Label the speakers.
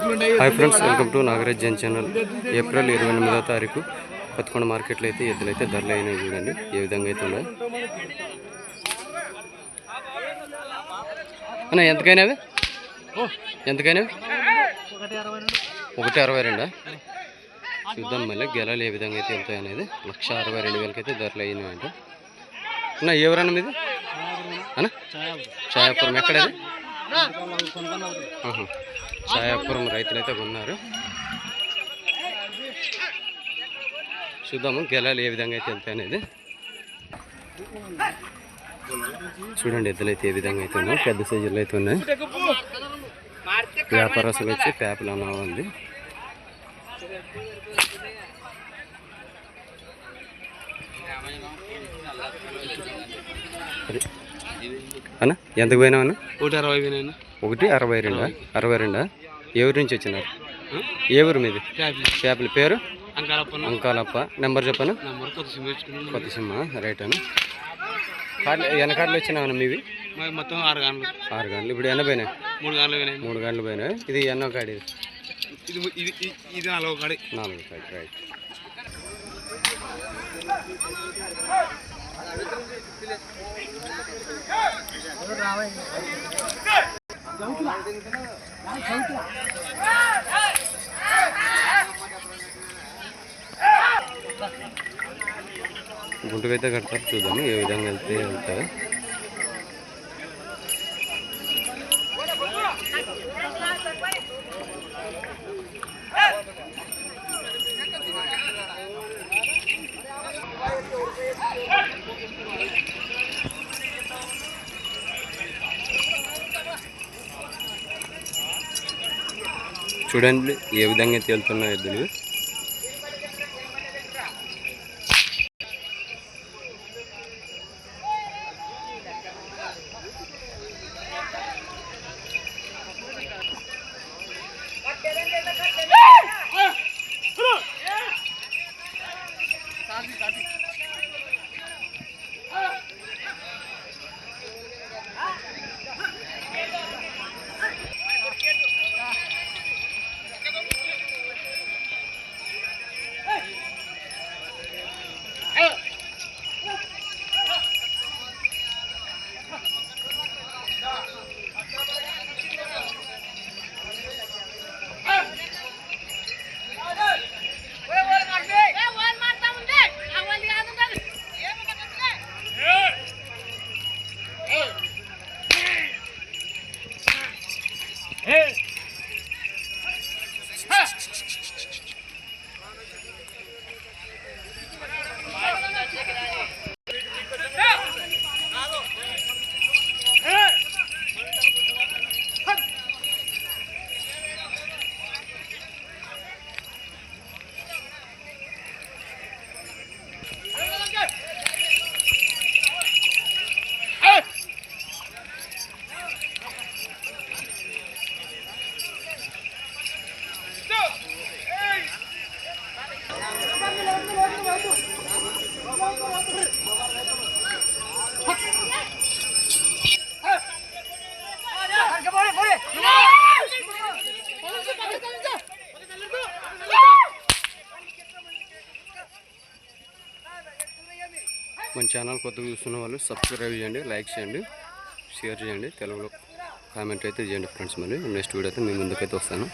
Speaker 1: Hi friends welcome to Nagaraj Jan channel April ఇరవై ఎనిమిదో తారీఖు పదకొండు మార్కెట్లో అయితే ఎద్దులు అయితే ధరలు అయినాయి చూడండి. ఏ విధంగా అయితే ఉన్నాయి. అన్న ఎంతకైనా అవి? ఎంతకైనా ఒకటి అరవై రెండా. చూద్దాం మళ్ళీ గెలాలు ఏ విధంగా అయితే వెళ్తాయి అనేది. లక్ష అరవై రెండు వేలకి అయితే ధరలు అయినాయంట అన్న ఎవరన్నా మీది? అన్న ఛాయాపురం. ఎక్కడది సాయాపురం రైతులైతే కొన్నారు. చూద్దాము గెలాలు ఏ విధంగా అయితే వెళ్తాయి అనేది. చూడండి ఎద్దులు అయితే ఏ విధంగా అయితే ఉన్నాయి పెద్ద సైజులు అయితే ఉన్నాయి. వ్యాపారస్తులు వచ్చి పేపలు అన్నా ఉంది అన్న ఎంతకు పోయినావు అన్న?
Speaker 2: నూట అరవై పోయినా
Speaker 1: ఒకటి అరవై రెండా అరవై రెండా. ఏ ఊరి నుంచి వచ్చినారు? ఏ ఊరు మీది? చేపల పేరు? అంకాలప్ప నెంబర్ చెప్పను?
Speaker 2: కొత్త
Speaker 1: సింహ రైట్ అన్న. కార్లు వెనకాడలు వచ్చినావన్న మీవి?
Speaker 2: మొత్తం ఆరు గంటలు
Speaker 1: ఆరు గంటలు ఇప్పుడు ఎన్న పోయినాయి?
Speaker 2: మూడు గంటలు పోయినాయి.
Speaker 1: మూడు గంటలు పోయినాయి. ఇది ఎన్నో కాడి
Speaker 2: ఇది ఇది నాలుగో కాడి.
Speaker 1: నాలుగు కాడి. రైట్. గుంటుకైతే కడతారు చూద్దాము ఏ విధంగా వెళ్తే వెళ్తాయి చూడండి ఏ విధంగా తేలుతున్నాయో ఎద్దులు మన ఛానల్ కొత్తగా చూస్తున్న వాళ్ళు సబ్స్క్రైబ్ చేయండి లైక్ చేయండి షేర్ చేయండి తెలుగులో కామెంట్ అయితే చేయండి ఫ్రెండ్స్ మరి. నెక్స్ట్ వీడియో అయితే మీ ముందుకైతే వస్తాను.